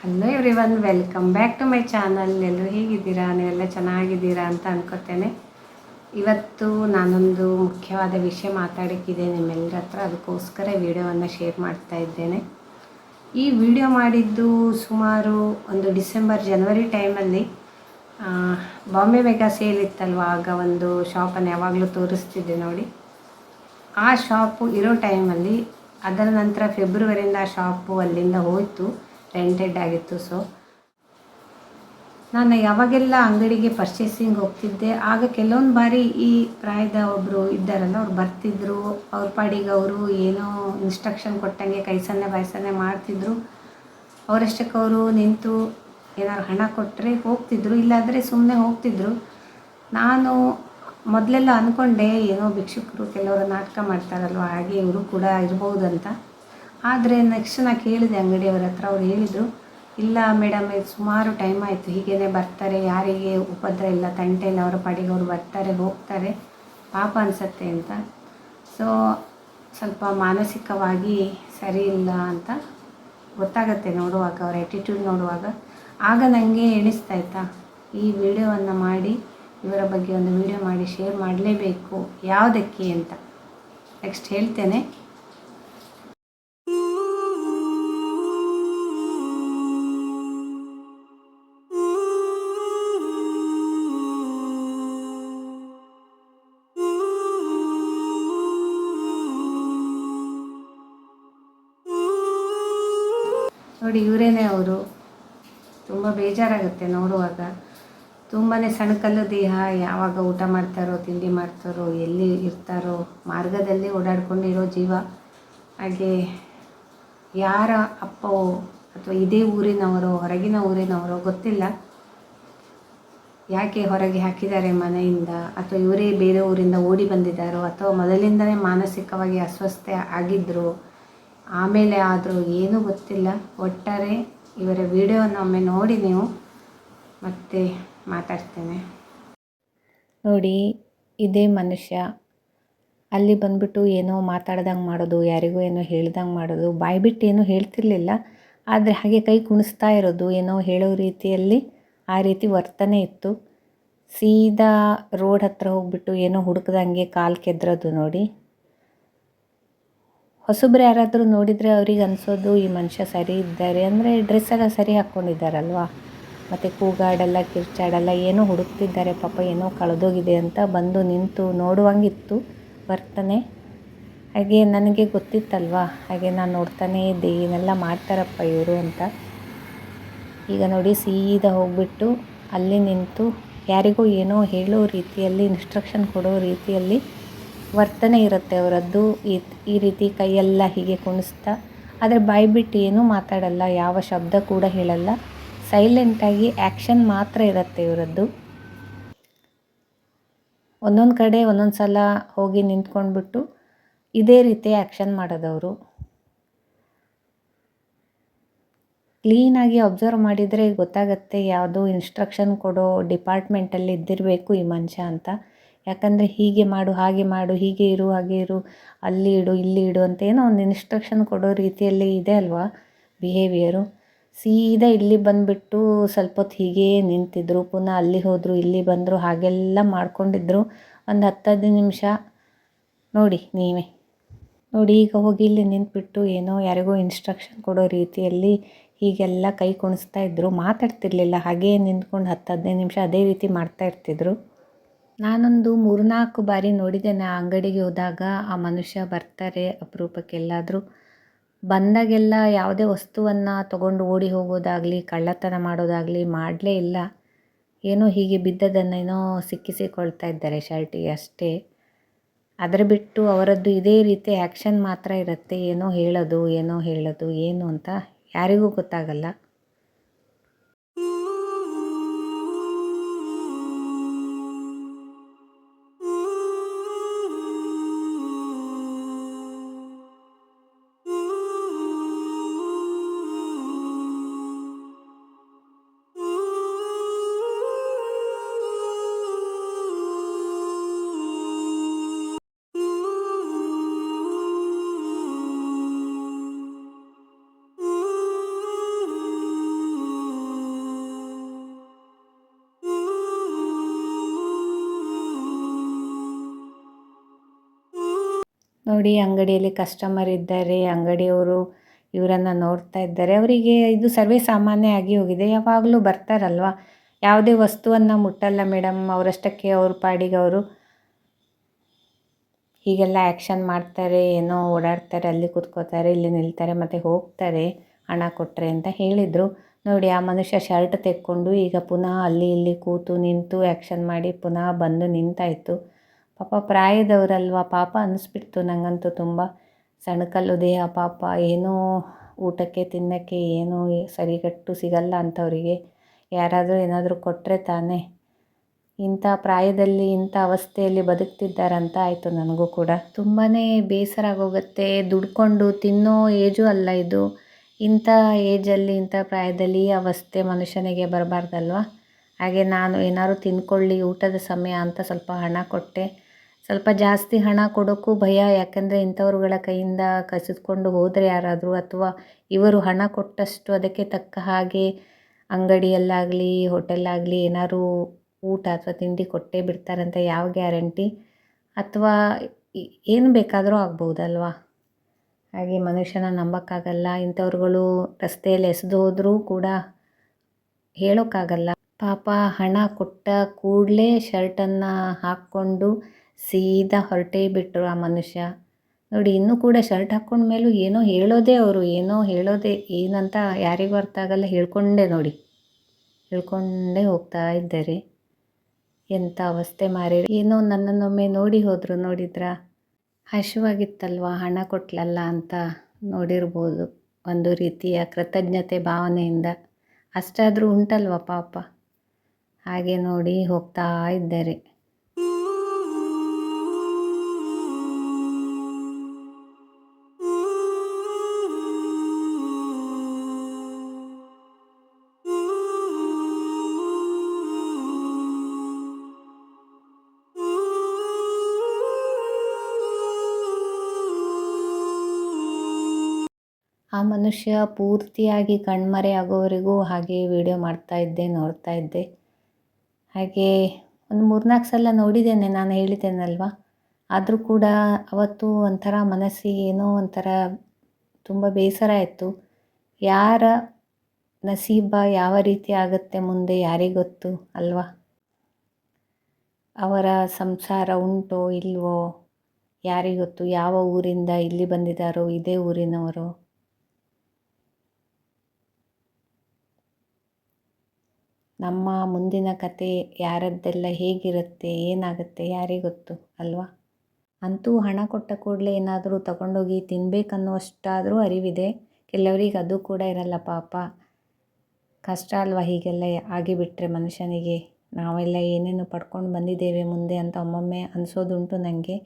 Hello everyone welcome back to my channel ಎಲ್ಲರೂ ಹೇಗಿದ್ದೀರಾ? ನೀವೆಲ್ಲ ಚೆನ್ನಾಗಿದ್ದೀರಾ ಅಂತ ಅನ್ಕೋತೇನೆ. ಇವತ್ತು ನಾನೊಂದು ಮುಖ್ಯವಾದ ವಿಷಯ ಮಾತಾಡೋಕ್ಕಿದೆ. ನಿಮ್ಮೆಲ್ಲರ ಹತ್ರ ಅದಕ್ಕೋಸ್ಕರ ವಿಡಿಯೋವನ್ನು ಶೇರ್ ಮಾಡ್ತಾ ಇದ್ದೇನೆ. ಈ ವಿಡಿಯೋ ಮಾಡಿದ್ದು ಸುಮಾರು ಒಂದು ಡಿಸೆಂಬರ್, ಜನವರಿ ಟೈಮಲ್ಲಿ ಬಾಂಬೆ ಮೆಗಾ ಸೇಲ್ ಇತ್ತಲ್ವ? ಆಗ ಒಂದು ಶಾಪನ್ನು ಯಾವಾಗಲೂ ತೋರಿಸ್ತಿದ್ದೆ ನೋಡಿ. ಆ ಶಾಪು ಇರೋ ಟೈಮಲ್ಲಿ ಅದರ ನಂತರ ಫೆಬ್ರವರಿಯಿಂದ ಆ ಶಾಪು ಅಲ್ಲಿಂದ ಹೋಯಿತು. ರೆಂಟೆಡ್ ಆಗಿತ್ತು ಸೊ ನಾನು ಯಾವಾಗೆಲ್ಲ ಅಂಗಡಿಗೆ ಪರ್ಚೇಸಿಂಗ್ ಹೋಗ್ತಿದ್ದೆ, ಆಗ ಕೆಲವೊಂದು ಬಾರಿ ಈ ಪ್ರಾಯದ ಒಬ್ಬರು ಇದ್ದಾರಲ್ಲ, ಅವ್ರು ಬರ್ತಿದ್ರು, ಅವ್ರ ಪಾಡಿಗೆ ಅವರು ಏನೋ ಇನ್ಸ್ಟ್ರಕ್ಷನ್ ಕೊಟ್ಟಂಗೆ ಕೈ ಸನ್ನೆ ಬಾಯಿ ಮಾಡ್ತಿದ್ರು. ಅವರಷ್ಟಕ್ಕೆ ಅವರು ನಿಂತು ಏನಾದ್ರು ಹಣ ಕೊಟ್ಟರೆ ಹೋಗ್ತಿದ್ರು, ಇಲ್ಲಾಂದರೆ ಸುಮ್ಮನೆ ಹೋಗ್ತಿದ್ರು. ನಾನು ಮೊದಲೆಲ್ಲ ಅಂದ್ಕೊಂಡೆ ಏನೋ ಭಿಕ್ಷುಕರು ಕೆಲವರು ನಾಟಕ ಮಾಡ್ತಾರಲ್ವ, ಹಾಗೆ ಇವರು ಕೂಡ ಇರ್ಬೋದಂತ. ಆದರೆ ನೆಕ್ಸ್ಟ್ ನಾ ಕೇಳಿದೆ ಅಂಗಡಿಯವ್ರ ಹತ್ರ, ಅವ್ರು ಹೇಳಿದರು, ಇಲ್ಲ ಮೇಡಮ್ ಇದು ಸುಮಾರು ಟೈಮ್ ಆಯಿತು ಹೀಗೇ ಬರ್ತಾರೆ, ಯಾರಿಗೆ ಉಪದ್ರ ಇಲ್ಲ, ತಂಟೆ ಇಲ್ಲ, ಅವರ ಪಾಡಿಗೆ ಅವರು ಬರ್ತಾರೆ, ಹೋಗ್ತಾರೆ, ಪಾಪ ಅನಿಸತ್ತೆ ಅಂತ. ಸೊ ಸ್ವಲ್ಪ ಮಾನಸಿಕವಾಗಿ ಸರಿ ಇಲ್ಲ ಅಂತ ಗೊತ್ತಾಗತ್ತೆ ನೋಡುವಾಗ, ಅವ್ರ ಆ್ಯಟಿಟ್ಯೂಡ್ ನೋಡುವಾಗ. ಆಗ ನನಗೆ ಎಣಿಸ್ತಾಯ್ತಾ ಈ ವಿಡಿಯೋವನ್ನು ಮಾಡಿ, ಇವರ ಬಗ್ಗೆ ಒಂದು ವಿಡಿಯೋ ಮಾಡಿ ಶೇರ್ ಮಾಡಲೇಬೇಕು, ಯಾವುದಕ್ಕೆ ಅಂತ. ನೆಕ್ಸ್ಟ್ ಹೇಳ್ತೇನೆ. ತುಂಬ ಬೇಜಾರಾಗುತ್ತೆ ನೋಡುವಾಗ. ತುಂಬಾ ಸಣ್ಕಲ್ಲು ದೇಹ, ಯಾವಾಗ ಊಟ ಮಾಡ್ತಾರೋ, ತಿಂಡಿ ಮಾಡ್ತಾರೋ, ಎಲ್ಲಿ ಇರ್ತಾರೋ, ಮಾರ್ಗದಲ್ಲಿ ಓಡಾಡ್ಕೊಂಡಿರೋ ಜೀವ. ಹಾಗೆ ಯಾರ ಅಪ್ಪವೋ ಅಥವಾ ಇದೇ ಊರಿನವರೋ, ಹೊರಗಿನ ಊರಿನವರೋ ಗೊತ್ತಿಲ್ಲ. ಯಾಕೆ ಹೊರಗೆ ಹಾಕಿದ್ದಾರೆ ಮನೆಯಿಂದ? ಅಥವಾ ಇವರೇ ಬೇರೆ ಊರಿಂದ ಓಡಿ ಬಂದಿದ್ದಾರೋ? ಅಥವಾ ಮೊದಲಿಂದನೇ ಮಾನಸಿಕವಾಗಿ ಅಸ್ವಸ್ಥ ಆಗಿದ್ದರು ಆಮೇಲೆ ಆದರೂ ಏನೂ ಗೊತ್ತಿಲ್ಲ. ಒಟ್ಟಾರೆ ಇವರ ವಿಡಿಯೋವನ್ನು ಒಮ್ಮೆ ನೋಡಿ ನೀವು. ಮತ್ತೆ ಮಾತಾಡ್ತೇನೆ. ನೋಡಿ, ಇದೇ ಮನುಷ್ಯ. ಅಲ್ಲಿ ಬಂದ್ಬಿಟ್ಟು ಏನೋ ಮಾತಾಡ್ದಂಗೆ ಮಾಡೋದು, ಯಾರಿಗೂ ಏನೋ ಹೇಳ್ದಂಗೆ ಮಾಡೋದು, ಬಾಯಿ ಬಿಟ್ಟು ಏನೂ ಹೇಳ್ತಿರ್ಲಿಲ್ಲ. ಆದರೆ ಹಾಗೆ ಕೈ ಕುಣಿಸ್ತಾ ಇರೋದು, ಏನೋ ಹೇಳೋ ರೀತಿಯಲ್ಲಿ ಆ ರೀತಿ ವರ್ತನೆ ಇತ್ತು. ಸೀದಾ ರೋಡ್ ಹತ್ರ ಹೋಗ್ಬಿಟ್ಟು ಏನೋ ಹುಡುಕ್ದಂಗೆ ಕಾಲು ಕೆದ್ರೋದು ನೋಡಿ. ಹೊಸಬ್ರು ಯಾರಾದರೂ ನೋಡಿದರೆ ಅವ್ರಿಗೆ ಅನಿಸೋದು, ಈ ಮನುಷ್ಯ ಸರಿ ಇದ್ದಾರೆ ಅಂದರೆ ಡ್ರೆಸ್ಸೆಲ್ಲ ಸರಿ ಹಾಕ್ಕೊಂಡಿದ್ದಾರಲ್ವಾ ಮತ್ತು ಕೂಗಾಡಲ್ಲ, ಕಿರ್ಚಾಡಲ್ಲ ಏನೋ ಹುಡುಕ್ತಿದ್ದಾರೆ, ಪಾಪ ಏನೋ ಕಳೆದೋಗಿದೆ ಅಂತ ಬಂದು ನಿಂತು ನೋಡುವಂಗಿತ್ತು, ವರ್ತನೆ. ಹಾಗೆ ನನಗೆ ಗೊತ್ತಿತ್ತಲ್ವಾ? ಹಾಗೆ ನಾನು ನೋಡ್ತಾನೇ ಇದ್ದೆ, ಏನೆಲ್ಲ ಮಾಡ್ತಾರಪ್ಪ ಇವರು ಅಂತ. ಈಗ ನೋಡಿ ಸೀದಾ ಹೋಗ್ಬಿಟ್ಟು ಅಲ್ಲಿ ನಿಂತು, ಯಾರಿಗೂ ಏನೋ ಹೇಳೋ ರೀತಿಯಲ್ಲಿ ಇನ್ಸ್ಟ್ರಕ್ಷನ್ ಕೊಡೋ ರೀತಿಯಲ್ಲಿ ವರ್ತನೆ ಇರುತ್ತೆ ಅವರದ್ದು. ಈ ಈ ರೀತಿ ಕೈಯೆಲ್ಲ ಹೀಗೆ ಕುಣಿಸ್ತಾ, ಆದರೆ ಬಾಯಿ ಬಿಟ್ಟು ಏನೂ ಮಾತಾಡಲ್ಲ, ಯಾವ ಶಬ್ದ ಕೂಡ ಹೇಳಲ್ಲ. ಸೈಲೆಂಟಾಗಿ ಆ್ಯಕ್ಷನ್ ಮಾತ್ರ ಇರುತ್ತೆ ಇವರದ್ದು. ಒಂದೊಂದು ಕಡೆ ಒಂದೊಂದು ಸಲ ಹೋಗಿ ನಿಂತ್ಕೊಂಡ್ಬಿಟ್ಟು ಇದೇ ರೀತಿ ಆ್ಯಕ್ಷನ್ ಮಾಡೋದವರು. ಕ್ಲೀನಾಗಿ ಅಬ್ಸರ್ವ್ ಮಾಡಿದರೆ ಗೊತ್ತಾಗತ್ತೆ ಯಾವುದೋ ಇನ್ಸ್ಟ್ರಕ್ಷನ್ ಕೊಡೋ ಡಿಪಾರ್ಟ್ಮೆಂಟಲ್ಲಿ ಇದ್ದಿರಬೇಕು ಈ ಮನುಷ್ಯ ಅಂತ. ಯಾಕಂದರೆ ಹೀಗೆ ಮಾಡು, ಹಾಗೆ ಮಾಡು, ಹೀಗೆ ಇರು, ಹಾಗೆ ಇರು, ಅಲ್ಲಿ ಇಡು, ಇಲ್ಲಿ ಇಡು ಅಂತ ಏನೋ ಒಂದು ಇನ್ಸ್ಟ್ರಕ್ಷನ್ ಕೊಡೋ ರೀತಿಯಲ್ಲಿ ಇದೆ ಅಲ್ವಾ ಬಿಹೇವಿಯರು ಸೀದಾ ಇಲ್ಲಿ ಬಂದುಬಿಟ್ಟು ಸ್ವಲ್ಪ ಹೊತ್ತು ಹೀಗೆ ನಿಂತಿದ್ರು, ಪುನಃ ಅಲ್ಲಿ ಹೋದರು, ಇಲ್ಲಿ ಬಂದರು, ಹಾಗೆಲ್ಲ ಮಾಡ್ಕೊಂಡಿದ್ರು. ಒಂದು ಹತ್ತು ಹದಿನೈದು ನಿಮಿಷ. ನೋಡಿ ನೀವೇ. ನೋಡಿ ಈಗ ಹೋಗಿ ಇಲ್ಲಿ ನಿಂತುಬಿಟ್ಟು ಏನೋ ಯಾರಿಗೋ ಇನ್ಸ್ಟ್ರಕ್ಷನ್ ಕೊಡೋ ರೀತಿಯಲ್ಲಿ ಹೀಗೆಲ್ಲ ಕೈ ಕುಣಿಸ್ತಾ ಇದ್ದರು ಮಾತಾಡ್ತಿರ್ಲಿಲ್ಲ. ಹಾಗೇ ನಿಂತ್ಕೊಂಡು ಹತ್ತು ಹದಿನೈದು ನಿಮಿಷ ಅದೇ ರೀತಿ ಮಾಡ್ತಾ ಇರ್ತಿದ್ರು. ನಾನೊಂದು ಮೂರ್ನಾಲ್ಕು ಬಾರಿ ನೋಡಿದ್ದೇನೆ ಆ ಅಂಗಡಿಗೆ ಹೋದಾಗ ಆ ಮನುಷ್ಯ ಬರ್ತಾರೆ ಅಪರೂಪಕ್ಕೆಲ್ಲಾದರೂ. ಬಂದಾಗೆಲ್ಲ ಯಾವುದೇ ವಸ್ತುವನ್ನು ತಗೊಂಡು ಓಡಿ ಹೋಗೋದಾಗಲಿ, ಕಳ್ಳತನ ಮಾಡೋದಾಗಲಿ ಮಾಡಲೇ ಇಲ್ಲ. ಏನೋ ಹೀಗೆ ಬಿದ್ದದನ್ನೇನೋ ಸಿಕ್ಕಿಸಿಕೊಳ್ತಾ ಇದ್ದಾರೆ ಶರ್ಟಿಗೆ ಅಷ್ಟೇ. ಅದರ ಬಿಟ್ಟು ಅವರದ್ದು ಇದೇ ರೀತಿ ಆ್ಯಕ್ಷನ್ ಮಾತ್ರ ಇರುತ್ತೆ. ಏನೋ ಹೇಳೋದು ಏನೋ ಹೇಳೋದು, ಏನು ಅಂತ ಯಾರಿಗೂ ಗೊತ್ತಾಗಲ್ಲ. ನೋಡಿ ಅಂಗಡಿಯಲ್ಲಿ ಕಸ್ಟಮರ್ ಇದ್ದಾರೆ, ಅಂಗಡಿಯವರು ಇವರನ್ನು ನೋಡ್ತಾ ಇದ್ದಾರೆ. ಅವರಿಗೆ ಇದು ಸರ್ವೇ ಸಾಮಾನ್ಯ ಆಗಿ ಹೋಗಿದೆ. ಯಾವಾಗಲೂ ಬರ್ತಾರಲ್ವ? ಯಾವುದೇ ವಸ್ತುವನ್ನು ಮುಟ್ಟಲ್ಲ ಮೇಡಮ್ ಅವರಷ್ಟಕ್ಕೆ ಅವ್ರ ಪಾಡಿಗೆ ಅವರು ಹೀಗೆಲ್ಲ ಆ್ಯಕ್ಷನ್ ಮಾಡ್ತಾರೆ, ಏನೋ ಓಡಾಡ್ತಾರೆ, ಅಲ್ಲಿ ಕೂತ್ಕೋತಾರೆ, ಇಲ್ಲಿ ನಿಲ್ತಾರೆ, ಮತ್ತು ಹೋಗ್ತಾರೆ, ಹಣ ಕೊಟ್ಟರೆ ಅಂತ ಹೇಳಿದರು. ನೋಡಿ, ಆ ಮನುಷ್ಯ ಶರ್ಟ್ ತೆಕ್ಕೊಂಡು ಈಗ ಪುನಃ ಅಲ್ಲಿ ಇಲ್ಲಿ ಕೂತು ನಿಂತು ಆ್ಯಕ್ಷನ್ ಮಾಡಿ ಪುನಃ ಬಂದು ನಿಂತಾಯಿತು. ಪಾಪ ಪ್ರಾಯದವರಲ್ವ? ಪಾಪ ಅನ್ನಿಸ್ಬಿಡ್ತು ನನಗಂತೂ ತುಂಬ. ಸಣಕಲ್ಲು ದೇಹ ಪಾಪ. ಏನೋ ಊಟಕ್ಕೆ, ತಿನ್ನೋಕ್ಕೆ ಏನೂ ಸರಿಗಟ್ಟು ಸಿಗಲ್ಲ ಅಂಥವರಿಗೆ. ಯಾರಾದರೂ ಏನಾದರೂ ಕೊಟ್ಟರೆ ತಾನೇ. ಇಂಥ ಪ್ರಾಯದಲ್ಲಿ, ಇಂಥ ಅವಸ್ಥೆಯಲ್ಲಿ ಬದುಕ್ತಿದ್ದಾರಂತ ಆಯಿತು ನನಗೂ ಕೂಡ. ತುಂಬಾ ಬೇಸರ ಆಗೋಗುತ್ತೆ. ದುಡ್ಕೊಂಡು ತಿನ್ನೋ ಏಜು ಅಲ್ಲ ಇದು. ಇಂಥ ಏಜಲ್ಲಿ, ಇಂಥ ಪ್ರಾಯದಲ್ಲಿ ಈ ಅವಸ್ಥೆ ಮನುಷ್ಯನಿಗೆ ಬರಬಾರ್ದಲ್ವ? ಹಾಗೆ ನಾನು ಏನಾದ್ರು ತಿನ್ಕೊಳ್ಳಿ, ಊಟದ ಸಮಯ ಅಂತ ಸ್ವಲ್ಪ ಹಣ ಕೊಟ್ಟೆ. ಸ್ವಲ್ಪ ಜಾಸ್ತಿ ಹಣ ಕೊಡೋಕ್ಕೂ ಭಯ, ಯಾಕಂದರೆ ಇಂಥವ್ರುಗಳ ಕೈಯಿಂದ ಕಸಿದ್ಕೊಂಡು ಹೋದರೆ ಯಾರಾದರೂ ಅಥವಾ ಇವರು ಹಣ ಕೊಟ್ಟಷ್ಟು ಅದಕ್ಕೆ ತಕ್ಕ ಹಾಗೆ ಅಂಗಡಿಯಲ್ಲಾಗಲಿ, ಹೋಟೆಲ್ಲಾಗಲಿ ಏನಾದ್ರು ಊಟ ಅಥವಾ ತಿಂಡಿ ಕೊಟ್ಟೇ ಬಿಡ್ತಾರಂತ ಯಾವ ಗ್ಯಾರಂಟಿ? ಅಥವಾ ಏನು ಬೇಕಾದರೂ ಆಗ್ಬೋದಲ್ವಾ? ಹಾಗೆ ಮನುಷ್ಯನ ನಂಬಕ್ಕಾಗಲ್ಲ, ಇಂಥವ್ರುಗಳು ರಸ್ತೆಯಲ್ಲಿ ಎಸೆದು ಹೋದರೂ ಕೂಡ ಹೇಳೋಕ್ಕಾಗಲ್ಲ. ಪಾಪ ಹಣ ಕೊಟ್ಟ ಕೂಡಲೇ ಶರ್ಟನ್ನು ಹಾಕ್ಕೊಂಡು ಸೀದಾ ಹೊರಟೇ ಬಿಟ್ಟರು ಆ ಮನುಷ್ಯ. ನೋಡಿ, ಇನ್ನೂ ಕೂಡ ಶರ್ಟ್ ಹಾಕ್ಕೊಂಡ ಮೇಲೂ ಏನೋ ಹೇಳೋದೇ ಅವರು, ಏನೋ ಹೇಳೋದೇ, ಏನಂತ ಯಾರಿಗೂ ಅರ್ಥ ಆಗಲ್ಲ. ಹೇಳ್ಕೊಂಡೇ ನೋಡಿ. ಹೇಳ್ಕೊಂಡೇ ಹೋಗ್ತಾ ಇದ್ದಾರೆ. ಎಂಥ ಅವಸ್ಥೆ ಮಾರಿ ಏನೋ ನನ್ನನ್ನೊಮ್ಮೆ ನೋಡಿ ಹೋದರು, ನೋಡಿದ್ರಾ? ಹಸಿವಾಗಿತ್ತಲ್ವ ಹಣ ಕೊಟ್ಲಲ್ಲ ಅಂತ ನೋಡಿರ್ಬೋದು ಒಂದು ರೀತಿಯ ಕೃತಜ್ಞತೆ ಭಾವನೆಯಿಂದ. ಅಷ್ಟಾದರೂ ಉಂಟಲ್ವ ಪಾಪ? ಹಾಗೆ ನೋಡಿ ಹೋಗ್ತಾ ಇದ್ದಾರೆ. ಆ ಮನುಷ್ಯ ಪೂರ್ತಿಯಾಗಿ ಕಣ್ಮರೆ ಆಗೋವರೆಗೂ ಹಾಗೆ ವಿಡಿಯೋ ಮಾಡ್ತಾ ಇದ್ದೆ, ನೋಡ್ತಾ ಇದ್ದೆ. ಹಾಗೆ ಒಂದು ಮೂರ್ನಾಲ್ಕು ಸಲ ನೋಡಿದ್ದೇನೆ, ನಾನು ಹೇಳಿದ್ದೇನಲ್ವ? ಆದರೂ ಕೂಡ ಅವತ್ತು ಒಂಥರ ಮನಸ್ಸಿಗೆ ಏನೋ ಒಂಥರ ತುಂಬ ಬೇಸರ ಆಯಿತು. ಯಾರ ನಸೀಬ ಯಾವ ರೀತಿ ಆಗುತ್ತೆ ಮುಂದೆ ಯಾರಿಗೊತ್ತು ಅಲ್ವಾ? ಅವರ ಸಂಸಾರ ಉಂಟೋ ಇಲ್ವೋ? ಯಾರಿಗೊತ್ತು? ಯಾವ ಊರಿಂದ ಇಲ್ಲಿ ಬಂದಿದ್ದಾರೋ? ಇದೇ ಊರಿನವರು? ನಮ್ಮ ಮುಂದಿನ ಕತೆ ಯಾರದ್ದೆಲ್ಲ ಹೇಗಿರುತ್ತೆ, ಏನಾಗುತ್ತೆ ಯಾರಿಗೊತ್ತು ಅಲ್ವಾ? ಅಂತೂ ಹಣ ಕೊಟ್ಟ ಕೂಡಲೇ ಏನಾದರೂ ತಗೊಂಡೋಗಿ ತಿನ್ನಬೇಕನ್ನುವಷ್ಟಾದರೂ ಅರಿವಿದೆ. ಕೆಲವರಿಗೆ ಅದು ಕೂಡ ಇರಲ್ಲ ಪಾಪ. ಕಷ್ಟ ಅಲ್ವಾ ಹೀಗೆಲ್ಲ ಆಗಿಬಿಟ್ರೆ ಮನುಷ್ಯನಿಗೆ. ನಾವೆಲ್ಲ ಏನೇನು ಪಡ್ಕೊಂಡು ಬಂದಿದ್ದೇವೆ ಮುಂದೆ ಅಂತ ಒಮ್ಮೊಮ್ಮೆ ಅನಿಸೋದುಂಟು ನನಗೆ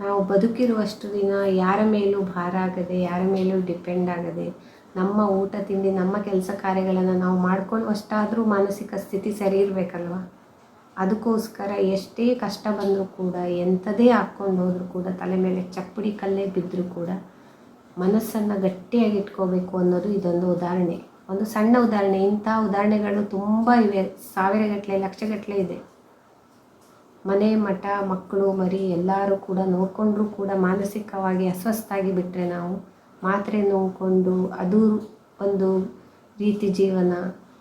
ನಾವು ಬದುಕಿರುವಷ್ಟು ದಿನ ಯಾರ ಮೇಲೂ ಭಾರ ಆಗದೆ, ಯಾರ ಮೇಲೂ ಡಿಪೆಂಡ್ ಆಗದೆ, ನಮ್ಮ ಊಟ ತಿಂಡಿ, ನಮ್ಮ ಕೆಲಸ ಕಾರ್ಯಗಳನ್ನು ನಾವು ಮಾಡ್ಕೊಳ್ಳುವಷ್ಟಾದರೂ ಮಾನಸಿಕ ಸ್ಥಿತಿ ಸರಿ ಇರಬೇಕಲ್ವ? ಅದಕ್ಕೋಸ್ಕರ ಎಷ್ಟೇ ಕಷ್ಟ ಬಂದರೂ ಕೂಡ, ಎಂಥದೇ ಹಾಕ್ಕೊಂಡು ಹೋದರೂ ಕೂಡ, ತಲೆ ಮೇಲೆ ಚಪ್ಪಡಿ ಕಲ್ಲೇ ಬಿದ್ದರೂ ಕೂಡ ಮನಸ್ಸನ್ನು ಗಟ್ಟಿಯಾಗಿ ಇಟ್ಕೋಬೇಕು ಅನ್ನೋದು ಇದೊಂದು ಉದಾಹರಣೆ. ಒಂದು ಸಣ್ಣ ಉದಾಹರಣೆ, ಇಂಥ ಉದಾಹರಣೆಗಳು ತುಂಬ ಇವೆ. ಸಾವಿರಗಟ್ಟಲೆ ಲಕ್ಷಗಟ್ಟಲೆ ಇದೆ. ಮನೆ ಮಠ, ಮಕ್ಕಳು, ಮರಿ ಎಲ್ಲರೂ ಕೂಡ ನೋಡಿಕೊಂಡ್ರೂ ಕೂಡ ಮಾನಸಿಕವಾಗಿ ಅಸ್ವಸ್ಥಾಗಿ ಬಿಟ್ಟರೆ ನಾವು ಮಾತ್ರೆ ನೋಡಿಕೊಂಡು ಅದು ಒಂದು ರೀತಿ ಜೀವನ.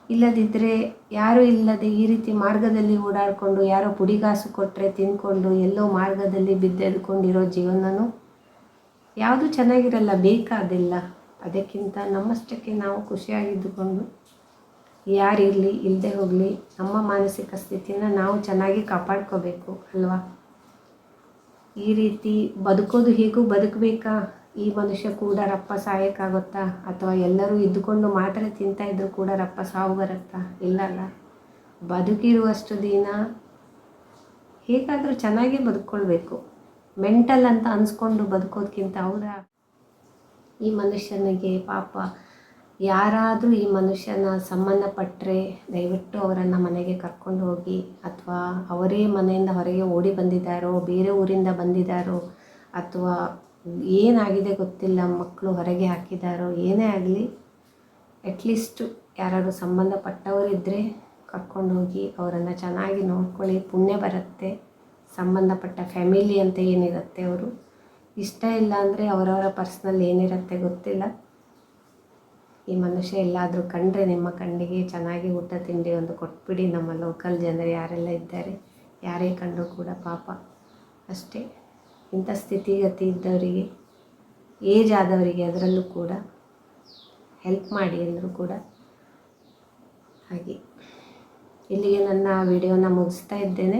ಇಲ್ಲದಿದ್ದರೆ ಯಾರೂ ಇಲ್ಲದೆ ಈ ರೀತಿ ಮಾರ್ಗದಲ್ಲಿ ಓಡಾಡಿಕೊಂಡು, ಯಾರೋ ಪುಡಿಗಾಸು ಕೊಟ್ಟರೆ ತಿಂದ್ಕೊಂಡು ಎಲ್ಲೋ ಮಾರ್ಗದಲ್ಲಿ ಬಿದ್ದೆದ್ಕೊಂಡಿರೋ ಜೀವನನು ಯಾವುದು ಚೆನ್ನಾಗಿರಲ್ಲ, ಬೇಕಾದಿಲ್ಲ. ಅದಕ್ಕಿಂತ ನಮ್ಮಷ್ಟಕ್ಕೆ ನಾವು ಖುಷಿಯಾಗಿದ್ದುಕೊಂಡು ಯಾರಿರಲಿ ಇಲ್ಲದೆ ಹೋಗಲಿ, ನಮ್ಮ ಮಾನಸಿಕ ಸ್ಥಿತಿನ ನಾವು ಚೆನ್ನಾಗಿ ಕಾಪಾಡ್ಕೋಬೇಕು, ಅಲ್ವಾ? ಈ ರೀತಿ ಬದುಕೋದು ಹೇಗೂ ಬದುಕಬೇಕಾ? ಈ ಮನುಷ್ಯ ಕೂಡ ರಪ್ಪ ಸಾಯೋಕ್ಕಾಗುತ್ತಾ? ಅಥವಾ ಎಲ್ಲರೂ ಇದ್ದುಕೊಂಡು ಮಾತ್ರ ತಿಂತಾ ಇದ್ದರೂ ಕೂಡ ರಪ್ಪ ಸಾವು ಬರುತ್ತಾ ಇಲ್ಲಲ್ಲ ಬದುಕಿರುವಷ್ಟು ದಿನ ಹೇಗಾದರೂ ಚೆನ್ನಾಗಿ ಬದುಕೊಳ್ಬೇಕು. ಮೆಂಟಲ್ ಅಂತ ಅನ್ಸ್ಕೊಂಡು ಬದುಕೋದಕ್ಕಿಂತ ಹೌದಾ? ಈ ಮನುಷ್ಯನಿಗೆ ಪಾಪ ಯಾರಾದರೂ ಈ ಮನುಷ್ಯನ ಸಂಬಂಧಪಟ್ಟರೆ ದಯವಿಟ್ಟು ಅವರನ್ನು ಮನೆಗೆ ಕರ್ಕೊಂಡು ಹೋಗಿ ಅಥವಾ ಅವರೇ ಮನೆಯಿಂದ ಹೊರಗೆ ಓಡಿ ಬಂದಿದ್ದಾರೋ, ಬೇರೆ ಊರಿಂದ ಬಂದಿದ್ದಾರೋ ಅಥವಾ ಏನಾಗಿದೆ ಗೊತ್ತಿಲ್ಲ ಮಕ್ಕಳು ಹೊರಗೆ ಹಾಕಿದ್ದಾರೋ, ಏನೇ ಆಗಲಿ ಅಟ್ಲೀಸ್ಟು ಯಾರಾದ್ರು ಸಂಬಂಧಪಟ್ಟವರಿದ್ದರೆ ಕರ್ಕೊಂಡೋಗಿ ಅವರನ್ನು ಚೆನ್ನಾಗಿ ನೋಡ್ಕೊಳ್ಳಿ, ಪುಣ್ಯ ಬರುತ್ತೆ, ಸಂಬಂಧಪಟ್ಟ ಫ್ಯಾಮಿಲಿ ಅಂತ ಏನಿರುತ್ತೆ ಅವರು. ಇಷ್ಟ ಇಲ್ಲ ಅಂದರೆ ಅವರವರ ಪರ್ಸ್ನಲ್ ಏನಿರುತ್ತೆ ಗೊತ್ತಿಲ್ಲ. ಈ ಮನುಷ್ಯ ಎಲ್ಲಾದರೂ ಕಂಡ್ರೆ ನಿಮ್ಮ ಕಣ್ಣಿಗೆ ಚೆನ್ನಾಗಿ ಊಟ ತಿಂಡಿ ಒಂದು ಕೊಟ್ಬಿಡಿ. ನಮ್ಮ ಲೋಕಲ್ ಜನರು ಯಾರೆಲ್ಲ ಇದ್ದಾರೆ, ಯಾರೇ ಕಂಡರೂ ಕೂಡ ಪಾಪ. ಅಷ್ಟೇ, ಇಂಥ ಸ್ಥಿತಿಗತಿ ಇದ್ದವರಿಗೆ ಏಜ್ ಆದವರಿಗೆ ಅದರಲ್ಲೂ ಕೂಡ ಹೆಲ್ಪ್ ಮಾಡಿ ಎಲ್ಲರೂ ಕೂಡ. ಹಾಗೆ. ಇಲ್ಲಿಗೆ ನನ್ನ ವಿಡಿಯೋನ ಮುಗಿಸ್ತಾ ಇದ್ದೇನೆ.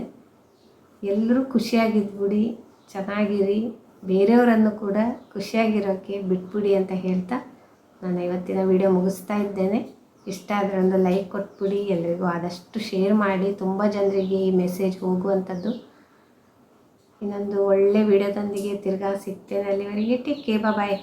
ಎಲ್ಲರೂ ಖುಷಿಯಾಗಿದ್ಬಿಡಿ, ಚೆನ್ನಾಗಿರಿ. ಬೇರೆಯವರನ್ನು ಕೂಡ ಖುಷಿಯಾಗಿರೋಕ್ಕೆ ಬಿಟ್ಬಿಡಿ ಅಂತ ಹೇಳ್ತಾ ನಾನು ಇವತ್ತಿನ ವಿಡಿಯೋ ಮುಗಿಸ್ತಾ ಇದ್ದೇನೆ. ಇಷ್ಟ ಆದರೆ ಒಂದು ಲೈಕ್ ಕೊಟ್ಬಿಡಿ, ಎಲ್ರಿಗೂ ಆದಷ್ಟು ಶೇರ್ ಮಾಡಿ. ತುಂಬ ಜನರಿಗೆ ಈ ಮೆಸೇಜ್ ಹೋಗುವಂಥದ್ದು. ಇನ್ನೊಂದು ಒಳ್ಳೆ ವಿಡಿಯೋದೊಂದಿಗೆ ತಿರ್ಗಾ ಸಿಗ್ತೇನೆ ಅಲ್ಲಿವರೆಗೆ. ಟೇಕ್ ಕೇ ಬಾಯ್